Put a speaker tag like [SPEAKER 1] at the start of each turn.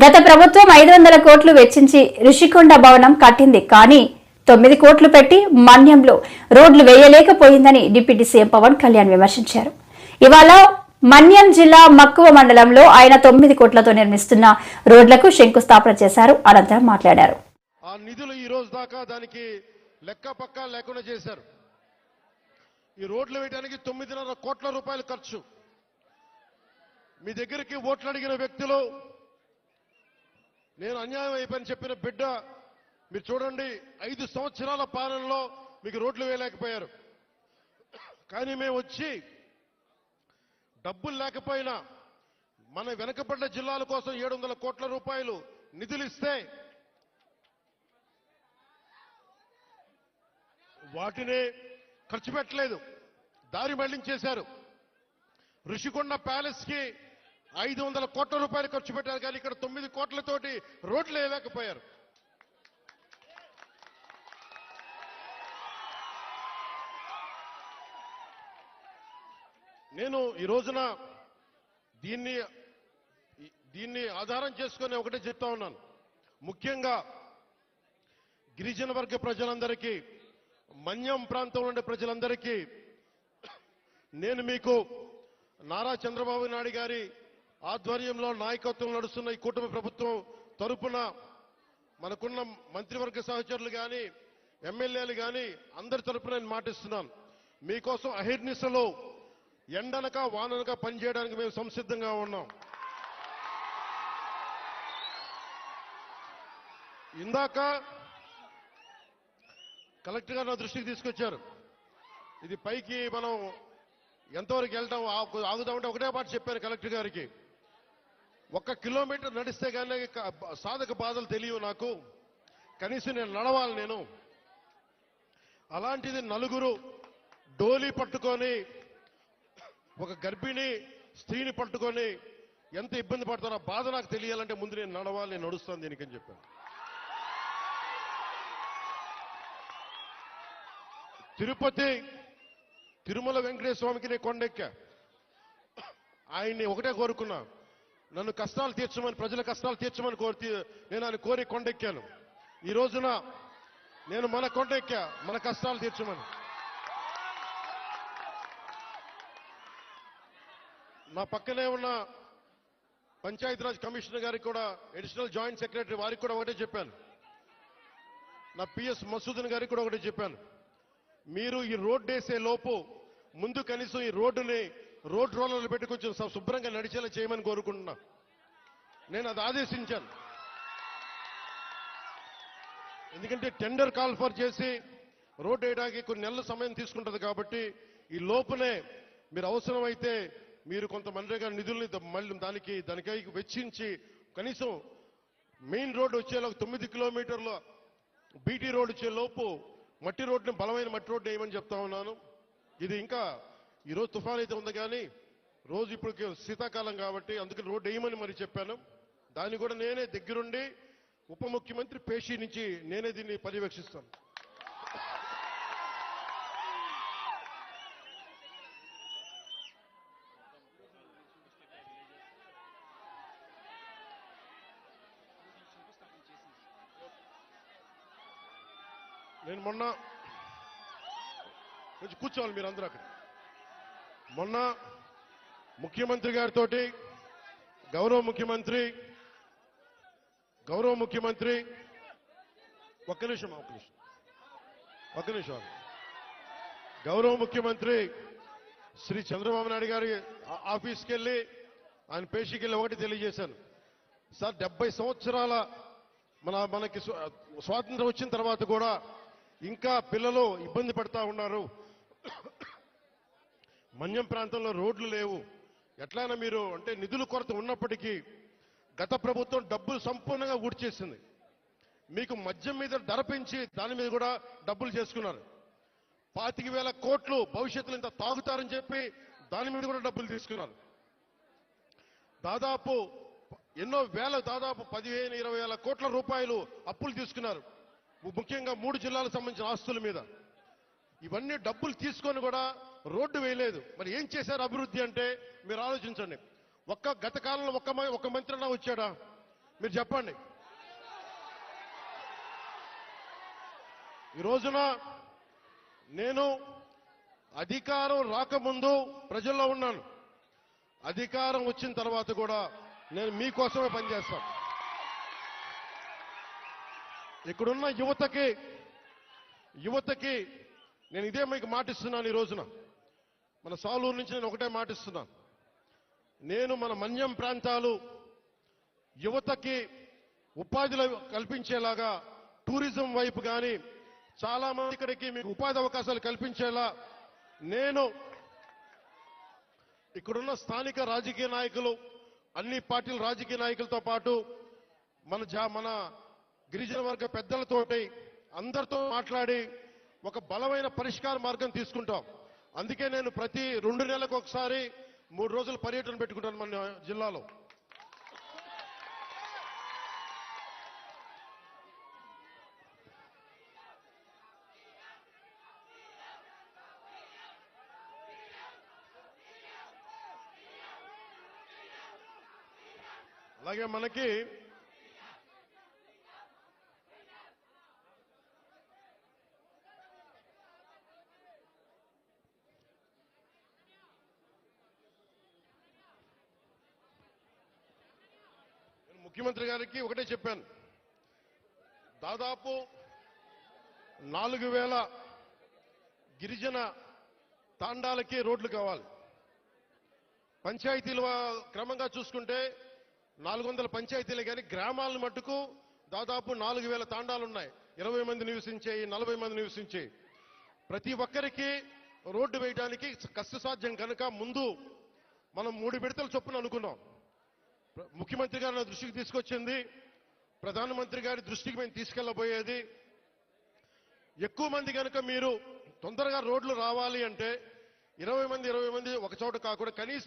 [SPEAKER 1] గత ప్రభుత్వం ఐదు వందల కోట్లు వెచ్చించి రిషికొండ భవనం కట్టింది. కానీ తొమ్మిది కోట్లు పెట్టి మన్యంలో రోడ్లు వేయలేకపోయిందని డిప్యూటీ సీఎం పవన్ కళ్యాణ్ విమర్శించారు. ఇవాళ మన్యం జిల్లా మక్కువ మండలంలో ఆయన తొమ్మిది కోట్లతో నిర్మిస్తున్న రోడ్లకు శంకుస్థాపన చేశారు. అనంతరం మాట్లాడారు.
[SPEAKER 2] ఆ నిధులు ఈ రోజు దాకా దానికి లెక్క పక్క లేకుండా చేశారు. ఈ రోడ్లు వేయడానికి తొమ్మిదిన్నర కోట్ల రూపాయలు ఖర్చు. మీ దగ్గరికి ఓట్లు అడిగిన వ్యక్తులు నేను అన్యాయం అయిపోయిన చెప్పిన బిడ్డ మీరు చూడండి ఐదు సంవత్సరాల పాలనలో మీకు రోడ్లు వేయలేకపోయారు. కానీ మేము వచ్చి డబ్బులు లేకపోయినా మన వెనకబడ్డ జిల్లాల కోసం ఏడు వందల కోట్ల రూపాయలు నిధులు ఇస్తే వాటిని ఖర్చు పెట్టలేదు. దారి మళ్ళించేశారు. ఋషికొండ ప్యాలెస్కి ఐదు వందల కోట్ల రూపాయలు ఖర్చు పెట్టారు కానీ ఇక్కడ తొమ్మిది కోట్లతోటి రోడ్లు వేయలేకపోయారు. నేను ఈ రోజున దీన్ని దీన్ని ఆధారం చేసుకొని ఒకటే చెప్తా ఉన్నాను. ముఖ్యంగా గిరిజన వర్గ ప్రజలందరికీ మన్యం ప్రాంతంలో ఉండే ప్రజలందరికీ నేను మీకు నారా చంద్రబాబు నాయుడు గారి ఆధ్వర్యంలో నాయకత్వం నడుస్తున్న ఈ కూటమి ప్రభుత్వం తరపున మనకున్న మంత్రివర్గ సహచరులు కానీ ఎమ్మెల్యేలు కానీ అందరి తరపున నేను మాటిస్తున్నాను. మీకోసం అహిర్నిశలో ఎండనక వాననక పనిచేయడానికి మేము సంసిద్ధంగా ఉన్నాం. ఇందాక కలెక్టర్ గారు నా దృష్టికి తీసుకొచ్చారు. ఇది పైకి మనం ఎంతవరకు వెళ్తాం ఆగుదామంటే ఒకటే మాట చెప్పాను కలెక్టర్ గారికి. ఒక్క కిలోమీటర్ నడిస్తే కానీ సాధక బాధలు తెలియవు నాకు. కనీసం నేను నడవాలి నేను. అలాంటిది నలుగురు డోలీ పట్టుకొని ఒక గర్భిణి స్త్రీని పట్టుకొని ఎంత ఇబ్బంది పడతారో బాధ నాకు తెలియాలంటే ముందు నేను నడవాలి నేను నడుస్తాను దీనికని చెప్పాను. తిరుపతి తిరుమల వెంకటేశ్వర స్వామికి నేను కొండెక్కా. ఆయన్ని ఒకటే కోరుకున్నా. నన్ను కష్టాలు తీర్చమని ప్రజల కష్టాలు తీర్చమని కోరి నేను ఆయన కోరి కొండెక్కాను. ఈ రోజున నేను మన కొండెక్కా మన కష్టాలు తీర్చమని. నా పక్కనే ఉన్న పంచాయతీరాజ్ కమిషనర్ గారికి కూడా అడిషనల్ జాయింట్ సెక్రటరీ వారికి కూడా ఒకటే చెప్పాను. నా పిఎస్ మసూదన్ గారికి కూడా ఒకటే చెప్పాను. మీరు ఈ రోడ్డు వేసే లోపు ముందు కనీసం ఈ రోడ్డుని రోడ్ రోలర్లు పెట్టి కొంచెం శుభ్రంగా నడిచేలా చేయమని కోరుకుంటున్నా. నేను అది ఆదేశించాను. ఎందుకంటే టెండర్ కాల్ ఫర్ చేసి రోడ్ వేయడానికి కొన్ని నెలల సమయం తీసుకుంటుంది కాబట్టి ఈ లోపునే మీరు అవసరమైతే మీరు కొంత మనరేగా నిధుల్ని మళ్ళీ దానికి దానికై వెచ్చించి కనీసం మెయిన్ రోడ్ వచ్చేలా తొమ్మిది కిలోమీటర్ల బీటీ రోడ్ వచ్చే లోపు మట్టి రోడ్ని బలమైన మట్టి రోడ్డు వేయమని చెప్తా ఉన్నాను. ఇది ఇంకా ఈరోజు తుఫాన్ అయితే ఉంది కానీ రోజు ఇప్పుడు శీతాకాలం కాబట్టి అందుకని రోడ్డు వేయమని మరి చెప్పాను. దాన్ని కూడా నేనే దగ్గరుండి ఉప ముఖ్యమంత్రి పేషీ నుంచి నేనే దీన్ని పర్యవేక్షిస్తాను. నేను మొన్న కొంచెం కూర్చోవాలి మీరు అందరూ అక్కడ. మొన్న ముఖ్యమంత్రి గారితో గౌరవ ముఖ్యమంత్రి గౌరవ ముఖ్యమంత్రి ఒక్క నిమిషం ఒక్క నిమిషం ఒక్క నిమిషం గౌరవ ముఖ్యమంత్రి శ్రీ చంద్రబాబు నాయుడు గారి ఆ- ఆఫీస్కి వెళ్ళి ఆయన పేషీకి వెళ్ళి ఒకటి తెలియజేశాను. సార్ డెబ్బై సంవత్సరాల మన మనకి స్వాతంత్రం వచ్చిన తర్వాత కూడా ఇంకా పిల్లలు ఇబ్బంది పడతా ఉన్నారు. మన్యం ప్రాంతంలో రోడ్లు లేవు. ఎట్లయినా మీరు అంటే నిధుల కొరత ఉన్నప్పటికీ గత ప్రభుత్వం డబ్బులు సంపూర్ణంగా ఊడ్చేసింది. మీకు మద్యం మీద ధర పెంచి దాని మీద కూడా డబ్బులు చేసుకున్నారు. పాతిక వేల కోట్లు భవిష్యత్తులో ఇంత తాగుతారని చెప్పి దాని మీద కూడా డబ్బులు తీసుకున్నారు. దాదాపు ఎన్నో వేల దాదాపు పదిహేను ఇరవై వేల కోట్ల రూపాయలు అప్పులు తీసుకున్నారు. ముఖ్యంగా మూడు జిల్లాలకు సంబంధించిన ఆస్తుల మీద. ఇవన్నీ డబ్బులు తీసుకొని కూడా రోడ్డు వేయలేదు. మరి ఏం చేశారు అభివృద్ధి అంటే? మీరు ఆలోచించండి. ఒక్క గత కాలంలో ఒక్క ఒక మంత్రి అన్నా వచ్చాడా? మీరు చెప్పండి. ఈ రోజున నేను అధికారం రాకముందు ప్రజల్లో ఉన్నాను. అధికారం వచ్చిన తర్వాత కూడా నేను మీకోసమే పనిచేస్తాను. ఇక్కడున్న యువతకి యువతకి నేను ఇదే మీకు మాటిస్తున్నాను ఈ రోజున. మన సాలూరు నుంచి నేను ఒకటే మాటిస్తున్నాను నేను మన మన్యం ప్రాంతాలు యువతకి ఉపాధిలో కల్పించేలాగా టూరిజం వైపు కానీ చాలా మంది ఇక్కడికి మీకు ఉపాధి అవకాశాలు కల్పించేలా నేను ఇక్కడున్న స్థానిక రాజకీయ నాయకులు అన్ని పార్టీల రాజకీయ నాయకులతో పాటు మన జా మన గిరిజన వర్గ పెద్దలతోటి అందరితో మాట్లాడి ఒక బలమైన పరిష్కార మార్గం తీసుకుంటాం. అందుకే నేను ప్రతి రెండు నెలలకు ఒకసారి మూడు రోజులు పర్యటన పెట్టుకుంటాను మన జిల్లాలో. అలాగే మనకి ముఖ్యమంత్రి గారికి ఒకటే చెప్పాను. దాదాపు నాలుగు వేల గిరిజన తాండాలకి రోడ్లు కావాలి. పంచాయతీలు క్రమంగా చూసుకుంటే నాలుగు వందల పంచాయతీలు కానీ గ్రామాలను మట్టుకు దాదాపు నాలుగు వేల తాండాలు ఉన్నాయి ఇరవై మంది నివసించే నలభై మంది నివసించే. ప్రతి ఒక్కరికి రోడ్డు వేయడానికి కష్టసాధ్యం కనుక ముందు మనం మూడు విడతల చొప్పున అనుకున్నాం. ముఖ్యమంత్రి గారు దృష్టికి తీసుకొచ్చింది. ప్రధానమంత్రి గారి దృష్టికి మేము తీసుకెళ్ళబోయేది ఎక్కువ మంది కనుక మీరు తొందరగా రోడ్లు రావాలి అంటే ఇరవై మంది ఇరవై మంది ఒక చోట కాకుండా కనీసం